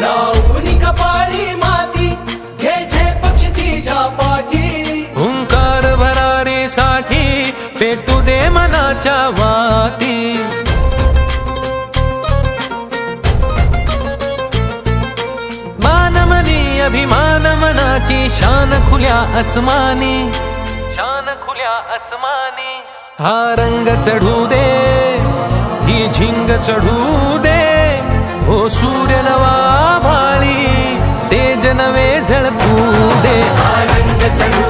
लावून कपाली माती घे झेप क्षितिजा पाठी. हुंकार भरारीसाठी पेटू दे मनाच्या वाती. मानमनी अभिमान मनाची शान खुल्या अस्मानी शान खुल्या अस्मानी हा रंग चढू दे ही झिंग चढू दे हो सूर्य नवे झळकू दे. आनंद चढू